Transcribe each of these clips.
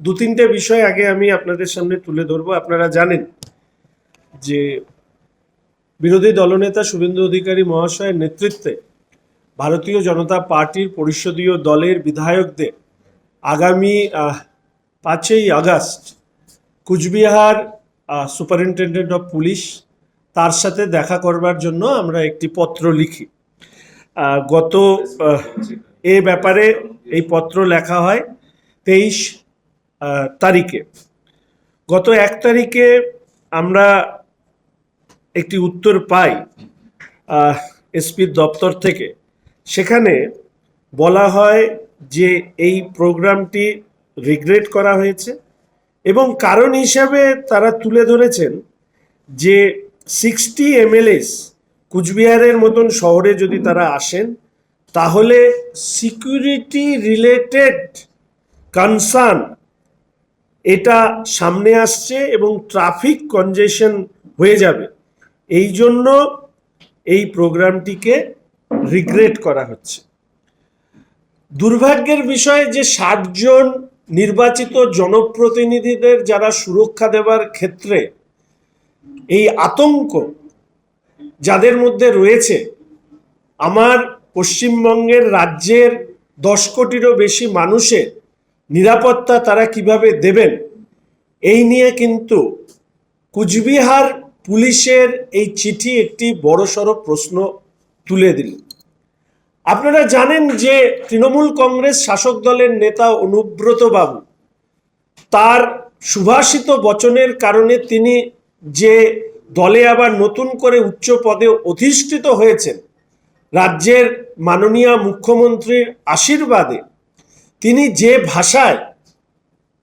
দু তিনটে বিষয় আগে আমি আপনাদের সামনে তুলে ধরবো। আপনারা জানেন যে বিরোধী দলনেতা শুভেন্দু অধিকারী মহাশয়ের নেতৃত্বে ভারতীয় জনতা পার্টির পরিষদীয় দলের বিধায়কদের আগামী পাঁচই August Cooch Behar superintendent of police তার সাথে দেখা করবার জন্য আমরা একটি পত্র লিখি। গত এ ব্যাপারে এই পত্র লেখা হয় তেইশ তারিখে। গত এক তারিখে আমরা একটি উত্তর পাই এসপির দপ্তর থেকে। সেখানে বলা হয় যে এই প্রোগ্রামটি রিগ্রেট করা হয়েছে এবং কারণ হিসাবে তারা তুলে ধরেছেন যে সিক্সটি এমএলএস কুচবিহারের মতন শহরে যদি তারা আসেন, তাহলে সিকিউরিটি রিলেটেড কনসার্ন এটা সামনে আসছে এবং ট্রাফিক কনজেশন হয়ে যাবে। এই জন্য এই প্রোগ্রামটিকে রিগ্রেট করা হচ্ছে। দুর্ভাগ্যের বিষয়ে যে ষাটজন নির্বাচিত জনপ্রতিনিধিদের যারা সুরক্ষা দেবার ক্ষেত্রে এই আতঙ্ক যাদের মধ্যে রয়েছে, আমার পশ্চিমবঙ্গের রাজ্যের দশ কোটিরও বেশি মানুষের নিরাপত্তা তারা কীভাবে দেবেন? এই নিয়ে কিন্তু কুচবিহার পুলিশের এই চিঠি একটি বড়সড় প্রশ্ন তুলে দিল। আপনারা জানেন যে তৃণমূল কংগ্রেস শাসক দলের নেতা অনুব্রত বাবু, তার সুভাষিত বচনের কারণে তিনি যে দলে আবার নতুন করে উচ্চ পদে অধিষ্ঠিত হয়েছেন, রাজ্যের মাননীয় মুখ্যমন্ত্রীর আশীর্বাদে তিনি যে ভাষায়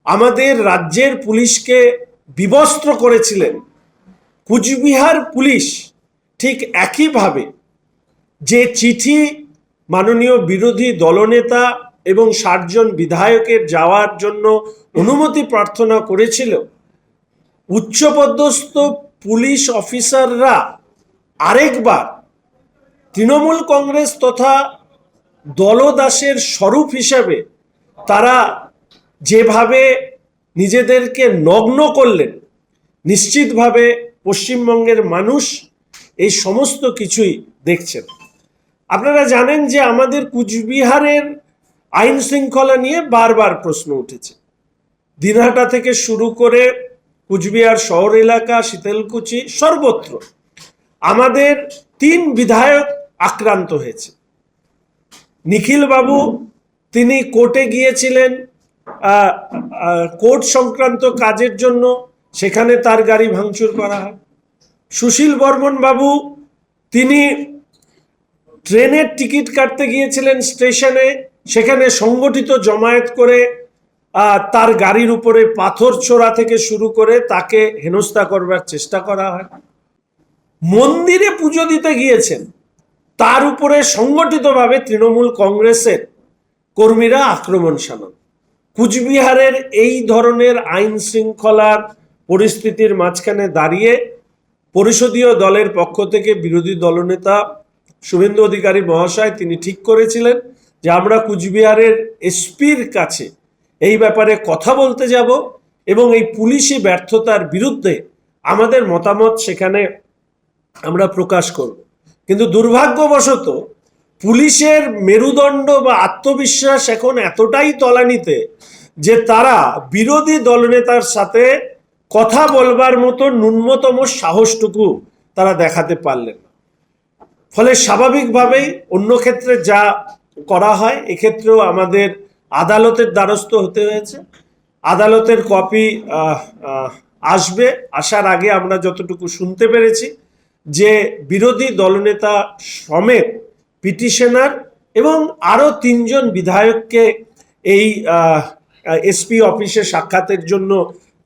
আমাদের রাজ্যের পুলিশকে বিবস্ত্র করেছিলেন, কুচবিহার পুলিশ ঠিক একইভাবে যে চিঠি মাননীয় বিরোধী দলনেতা এবং ষাটজন বিধায়কের যাওয়ার জন্য অনুমতি প্রার্থনা করেছিল, উচ্চপদস্থ পুলিশ অফিসাররা আরেকবার তৃণমূল কংগ্রেস তথা দলদাসের স্বরূপ হিসাবে তারা যেভাবে নিজেদেরকে নগ্ন করলেন, নিশ্চিতভাবে পশ্চিমবঙ্গের মানুষ এই সমস্ত কিছুই দেখছেন। আপনারা জানেন যে আমাদের কুচবিহারের আইন শৃঙ্খলা নিয়ে বারবার প্রশ্ন উঠেছে। দিনহাটা থেকে শুরু করে কুচবিহার শহর এলাকা, শীতলকুচি সর্বত্র আমাদের তিন বিধায়ক আক্রান্ত হয়েছে। নিখিল বাবু তিনি কোর্টে গিয়েছিলেন কোর্ট সংক্রান্ত কাজের জন্য, সেখানে তার গাড়ি ভাঙচুর করা হয়। সুশীল বর্মন বাবু, তিনি ট্রেনের টিকিট কাটতে গিয়েছিলেন স্টেশনে, সেখানে সংগঠিত জমায়েত করে তার গাড়ির উপরে পাথর ছোড়া থেকে শুরু করে তাকে হেনস্থা করবার চেষ্টা করা হয়। মন্দিরে পুজো দিতে গিয়েছেন, তার উপরে সংগঠিতভাবে তৃণমূল কংগ্রেসের কর্মীরা আক্রমণ শানান কুচবিহারের এই ধরনের আইন শৃঙ্খলার পরিস্থিতির মাঝখানে দাঁড়িয়ে পরিষদীয় দলের পক্ষ থেকে বিরোধী দলনেতা শুভেন্দু অধিকারী মহাশয় তিনি ঠিক করেছিলেন যে আমরা কুচবিহারের এসপির কাছে এই ব্যাপারে কথা বলতে যাব এবং এই পুলিশি ব্যর্থতার বিরুদ্ধে আমাদের মতামত সেখানে আমরা প্রকাশ করব। কিন্তু দুর্ভাগ্যবশত পুলিশের মেরুদণ্ড বা আত্মবিশ্বাস এখন এতটাই তলানিতে যে তারা বিরোধী দলনেতার সাথে কথা বলবার মতো ন্যূনতম সাহসটুকু তারা দেখাতে পারলেন ফলে স্বাভাবিকভাবেই অন্য ক্ষেত্রে যা করা হয়, এক্ষেত্রেও আমাদের আদালতের দ্বারস্থ হতে হয়েছে। আদালতের কপি আসবে, আসার আগে আমরা যতটুকু শুনতে পেরেছি যে বিরোধী দলনেতা সমেত পিটিশনার এবং আরও তিনজন বিধায়ককে এই এসপি অফিসে সাক্ষাতের জন্য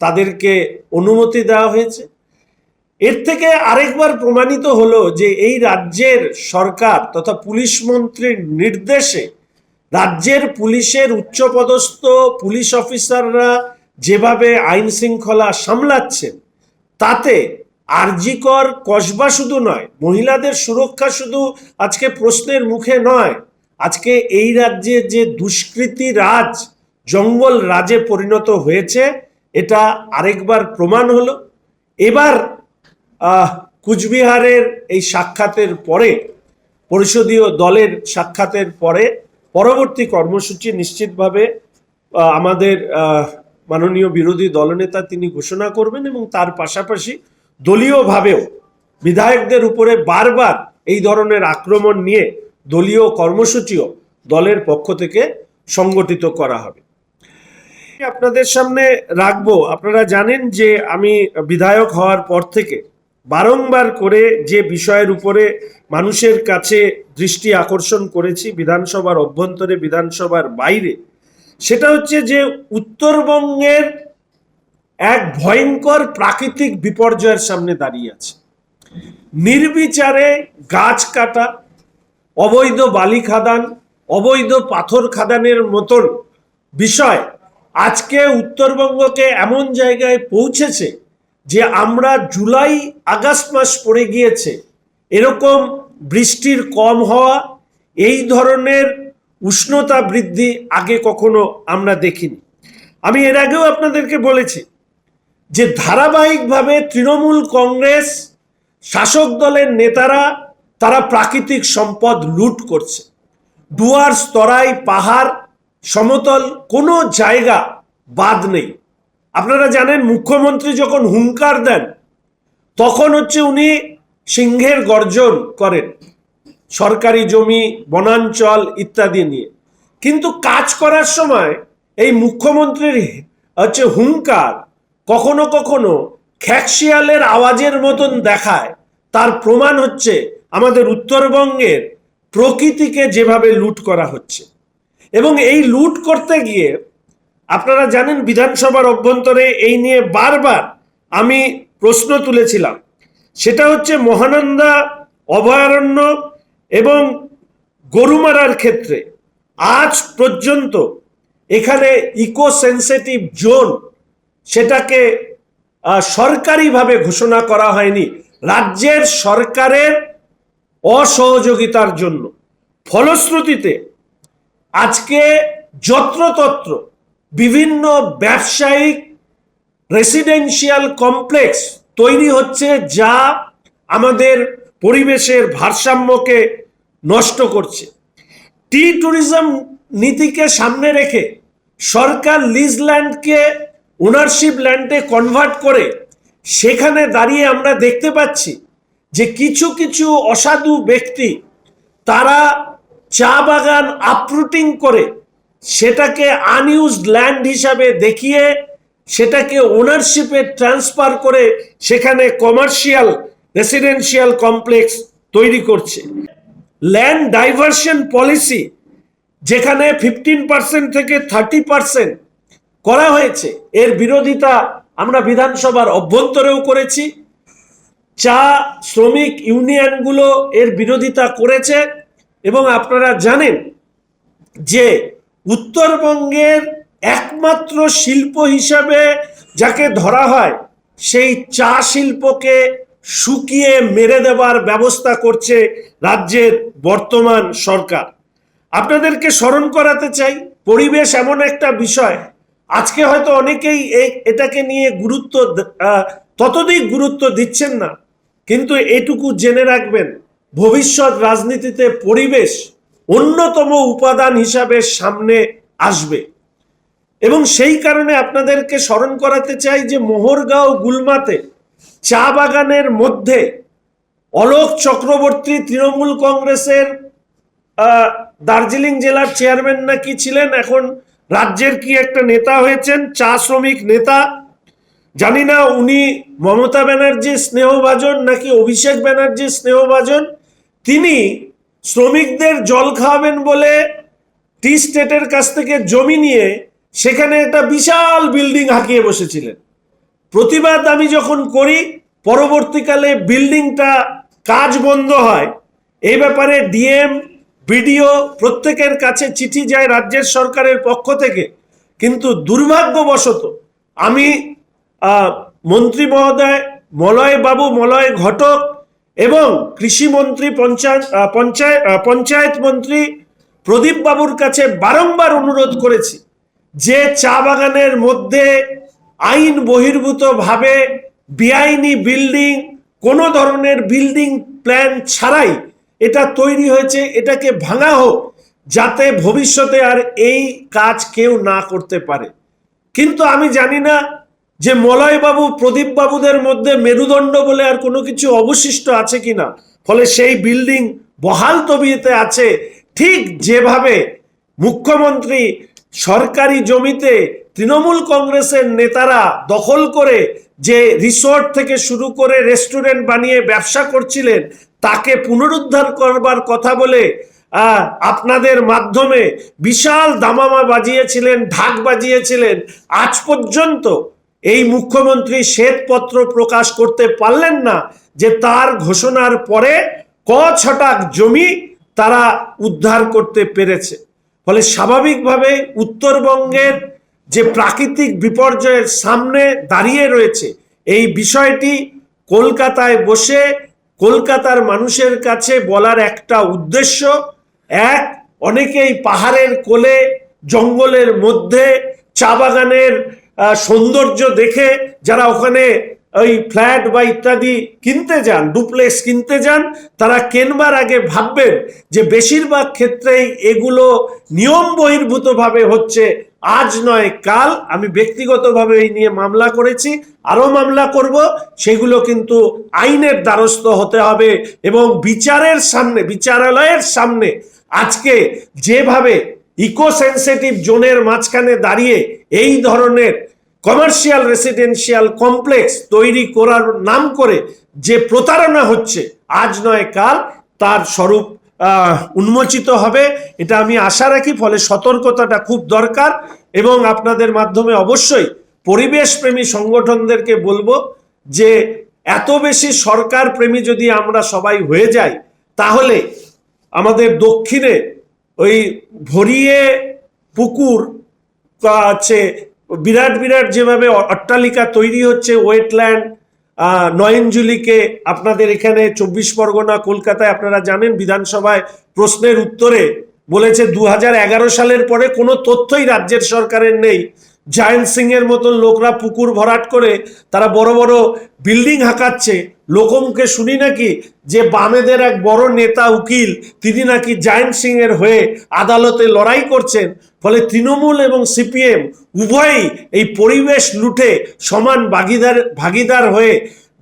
তাদেরকে অনুমতি দেওয়া হয়েছে। এর থেকে আরেকবার প্রমাণিত হলো যে এই রাজ্যের সরকার তথা পুলিশ মন্ত্রীর নির্দেশে রাজ্যের পুলিশের উচ্চপদস্থ পুলিশ অফিসাররা যেভাবে আইন শৃঙ্খলা সামলাচ্ছেন, তাতে আরজিকর কসবা শুধু নয়, মহিলাদের সুরক্ষা শুধু আজকে প্রশ্নের মুখে নয়, আজকে এই রাজ্যে যে দুষ্কৃতি রাজ, জঙ্গল রাজে পরিণত হয়েছে, এটা আরেকবার প্রমাণ হলো। এবার কুচবিহারের এই সাক্ষাতের পরে, পরিষদীয় দলের সাক্ষাতের পরে পরবর্তী কর্মসূচি নিশ্চিতভাবে আমাদের মাননীয় বিরোধী দলনেতা তিনি ঘোষণা করবেন এবং তার পাশাপাশি দলীয়ভাবেও বিধায়কদের উপরে বারবার এই ধরনের আক্রমণ নিয়ে দলীয় কর্মসূচিও দলের পক্ষ থেকে সংগঠিত করা হবে। আপনাদের সামনে রাখব। আপনারা জানেন যে আমি বিধায়ক হওয়ার পর থেকে বারংবার করে যে বিষয়ের উপরে মানুষের কাছে দৃষ্টি আকর্ষণ করেছি বিধানসভার অভ্যন্তরে, বিধানসভার বাইরে, সেটা হচ্ছে যে উত্তরবঙ্গের এক ভয়ঙ্কর প্রাকৃতিক বিপর্যয়ের সামনে দাঁড়িয়ে আছে। নির্বিচারে গাছ কাটা, অবৈধ বালি খাদান, অবৈধ পাথর খাদানের মতন বিষয় আজকে উত্তরবঙ্গকে এমন জায়গায় পৌঁছেছে যে আমরা জুলাই আগস্ট মাস পড়ে গিয়েছে। এরকম বৃষ্টির কম হওয়া, এই ধরনের উষ্ণতা বৃদ্ধি আগে কখনো আমরা দেখিনি। আমি এর আগেও আপনাদেরকে বলেছি যে ধারাবাহিকভাবে তৃণমূল কংগ্রেস শাসক দলের নেতারা তারা প্রাকৃতিক সম্পদ লুট করছে। ডুয়ার্স স্তরাই, পাহাড়, সমতল, কোনো জায়গা বাদ নেই। আপনারা জানেন, মুখ্যমন্ত্রী যখন হুঙ্কার দেন, তখন হচ্ছে উনি সিংহের গর্জন করেন, সরকারি জমি, বনাঞ্চল ইত্যাদি নিয়ে। কিন্তু কাজ করার সময় এই মুখ্যমন্ত্রীর হচ্ছে হুঙ্কার কখনো কখনো খ্যাকশিয়ালের আওয়াজের মতন দেখায়। তার প্রমাণ হচ্ছে আমাদের উত্তরবঙ্গের প্রকৃতিকে যেভাবে লুট করা হচ্ছে। এবং এই লুট করতে গিয়ে আপনারা জানেন বিধানসভার অভ্যন্তরে এই নিয়ে বারবার আমি প্রশ্ন তুলেছিলাম। সেটা হচ্ছে মহানন্দা, অভয়ারণ্য এবং গরুমারার ক্ষেত্রে আজ পর্যন্ত এখানে ইকো সেন্সিটিভ জোন সেটাকে সরকারিভাবে ঘোষণা করা হয়নি, রাজ্যের সরকারের অসহযোগিতার জন্য। ফলশ্রুতিতে আজকে যত্রতত্র বিভিন্ন ব্যবসায়িক রেসিডেন্সিয়াল কমপ্লেক্স তৈরি হচ্ছে যা আমাদের পরিবেশের ভারসাম্যকে নষ্ট করছে। টি ট্যুরিজম নীতিকে সামনে রেখে সরকার লিজ ল্যান্ডকে ওনারশিপ ল্যান্ডে কনভার্ট করে সেখানে দাঁড়িয়ে আমরা দেখতে পাচ্ছি যে কিছু কিছু অসাধু ব্যক্তি তারা চা বাগান আপরুটিং করে সেটাকে আনইউজড ল্যান্ড হিসাবে দেখিয়ে সেটাকে ওনারশিপে ট্রান্সফার করে সেখানে কমার্শিয়াল রেসিডেন্সিয়াল কমপ্লেক্স তৈরি করছে। ল্যান্ড ডাইভারশন পলিসি যেখানে ফিফটিন পার্সেন্ট থেকে থার্টি পার্সেন্ট করা হয়েছে। এর বিরোধিতা আমরা বিধানসভার অভ্যন্তরেও করেছি। চা শ্রমিক ইউনিয়নগুলো এর বিরোধিতা করেছে এবং আপনারা জানেন যে উত্তরবঙ্গের একমাত্র শিল্প হিসাবে যাকে ধরা হয়, সেই চা শিল্পকে শুকিয়ে মেরে দেওয়ার ব্যবস্থা করছে রাজ্যের বর্তমান সরকার। আপনাদেরকে স্মরণ করাতে চাই, পরিবেশ এমন একটা বিষয় আজকে হয়তো অনেকেই এ- এটাকে নিয়ে গুরুত্ব আহ, গুরুত্ব দিচ্ছেন না কিন্তু এটুকু জেনে রাখবেন ভবিষ্যৎ রাজনীতিতে পরিবেশ অন্যতম উপাদান হিসাবে সামনে আসবে। এবং সেই কারণে আপনাদেরকে স্মরণ করাতে চাই যে মোহরগাঁও গুলমাতে চা বাগানের মধ্যে অলোক চক্রবর্তী তৃণমূল কংগ্রেসের দার্জিলিং জেলার চেয়ারম্যান নাকি ছিলেন এখন রাজ্যের কি একটা নেতা হয়েছেন? চা শ্রমিক নেতা। জানি না উনি মমতা ব্যানার্জির স্নেহভাজন নাকি অভিষেক ব্যানার্জির স্নেহভাজন। তিনি শ্রমিকদের জল খাওয়াবেন বলে টি স্টেটের কাছ থেকে জমি নিয়ে সেখানে একটা বিশাল বিল্ডিং হাঁকিয়ে বসেছিলেন। প্রতিবাদ আমি যখন করি, পরবর্তীকালে বিল্ডিংটা কাজ বন্ধ হয়। এই ব্যাপারে ডিএম বিডিও প্রত্যেকের কাছে চিঠি যায় রাজ্যের সরকারের পক্ষ থেকে। কিন্তু দুর্ভাগ্যবশত আমি মন্ত্রী মহোদয়, মলয় বাবু, মলয় ঘটক এবং কৃষিমন্ত্রী পঞ্চায়েত পঞ্চায়েত পঞ্চায়েত মন্ত্রী প্রদীপ বাবুর কাছে বারংবার অনুরোধ করেছি যে চা বাগানের মধ্যে আইন বহির্ভূত ভাবে বেআইনি বিল্ডিং, কোনো ধরনের বিল্ডিং প্ল্যান ছাড়াই এটা তৈরি হয়েছে, এটাকে ভাঙা হোক, যাতে ভবিষ্যতে আর এই কাজ কেউ না করতে পারে। কিন্তু আমি জানি না যে মলয়বাবু প্রদীপ বাবুদের মধ্যে মেরুদণ্ড বলে আর কোনো কিছু অবশিষ্ট আছে কিনা। ফলে সেই বিল্ডিং বহাল তবিয়েতে আছে। ঠিক যেভাবে মুখ্যমন্ত্রী সরকারি জমিতে তৃণমূল কংগ্রেসের নেতারা দখল করে যে রিসোর্ট থেকে শুরু করে রেস্টুরেন্ট বানিয়ে ব্যবসা করছিলেন তাকে পুনরুদ্ধার করবার কথা বলে আপনাদের মাধ্যমে বিশাল দামামা বাজিয়েছিলেন, ঢাক বাজিয়েছিলেন। আজ পর্যন্ত এই মুখ্যমন্ত্রী শ্বেতপত্র প্রকাশ করতে পারলেন না যে তার ঘোষণার পরে ক ছটাক জমি তারা উদ্ধার করতে পেরেছে। ফলে স্বাভাবিকভাবে উত্তরবঙ্গের যে প্রাকৃতিক বিপর্যয়ের সামনে দাঁড়িয়ে রয়েছে, এই বিষয়টি কলকাতায় বসে কলকাতার মানুষের কাছে বলার একটা উদ্দেশ্য, এক, অনেকেই পাহাড়ের কোলে, জঙ্গলের মধ্যে, চা বাগানের সৌন্দর্য দেখে যারা ওখানে ওই ফ্ল্যাট বা ইত্যাদি কিনতে যান, ডুপ্লেক্স কিনতে যান, তারা কেনবার আগে ভাববেন যে বেশিরভাগ ক্ষেত্রেই এগুলো নিয়ম বহির্ভূতভাবে হচ্ছে আজ নয়, কাল আমি ব্যক্তিগতভাবে এই নিয়ে মামলা করেছি, আরও মামলা করব, সেগুলো কিন্তু আইনের দ্বারস্থ হতে হবে এবং বিচারের সামনে, বিচারালয়ের সামনে আজকে যেভাবে ইকো সেন্সিটিভ জোনের মাঝখানে দাঁড়িয়ে এই ধরনের কমার্শিয়াল রেসিডেন্সিয়াল কমপ্লেক্স তৈরি করার নাম করে যে প্রতারণা হচ্ছে, আজ নয়, কাল তার স্বরূপ উন্মোচিত হবে। এটা আমি আশা রাখি, ফলে সতর্কতাটা খুব দরকার এবং আপনাদের মাধ্যমে অবশ্যই পরিবেশপ্রেমী সংগঠনদেরকে বলব যে, এত বেশি সরকার প্রেমী যদি আমরা সবাই হয়ে যাই, তাহলে আমাদের দক্ষিণে ওই ভরিয়ে পুকুর আছে বিরাট বিরাট যেভাবে অট্টালিকা তৈরি হচ্ছে ওয়েটল্যান্ড নয়নজুলিকে আপনাদের এখানে চব্বিশ পরগনা, কলকাতায় আপনারা জানেন, বিধানসভায় প্রশ্নের উত্তরে বলেছে দু হাজার এগারো সালের পরে কোনো তথ্যই রাজ্যের সরকারের নেই। জায়েন্ট সিং এর মতন লোকরা পুকুর ভরাট করে তারা বড় বড় বিল্ডিং হাঁকাচ্ছে। লোকমকে শুনি নাকি যে বামেদের এক বড় নেতা উকিল, তিনি নাকি জায়েন্ট সিং এর হয়ে আদালতে লড়াই করছেন। ফলে তৃণমূল এবং সিপিএম উভয়ই এই পরিবেশ লুটে সমান ভাগিদার ভাগিদার হয়ে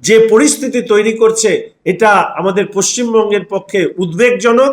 যে পরিস্থিতি তৈরি করছে, এটা আমাদের পশ্চিমবঙ্গের পক্ষে উদ্বেগজনক।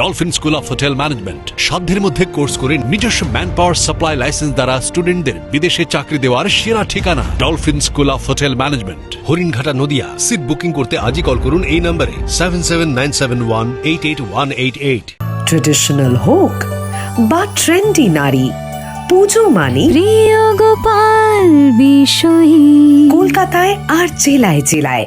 Dolphin school of hotel management সাধ্যের মধ্যে কোর্স করে নিজস্ব ম্যান পাওয়ার সাপ্লাই লাইসেন্স দ্বারা স্টুডেন্টদের বিদেশে চাকরি দেওয়ার সেরা ঠিকানা Dolphin school of hotel management Haringhata Nadia. Seat booking করতে আজই কল করুন এই নম্বরে seven seven nine seven one eight eight one eight eight traditional হোক বা ট্রেন্ডি নারী পুজো মানে প্রিয় গোপাল বিষয়ী। কলকাতায় আর জেলায় জেলায়।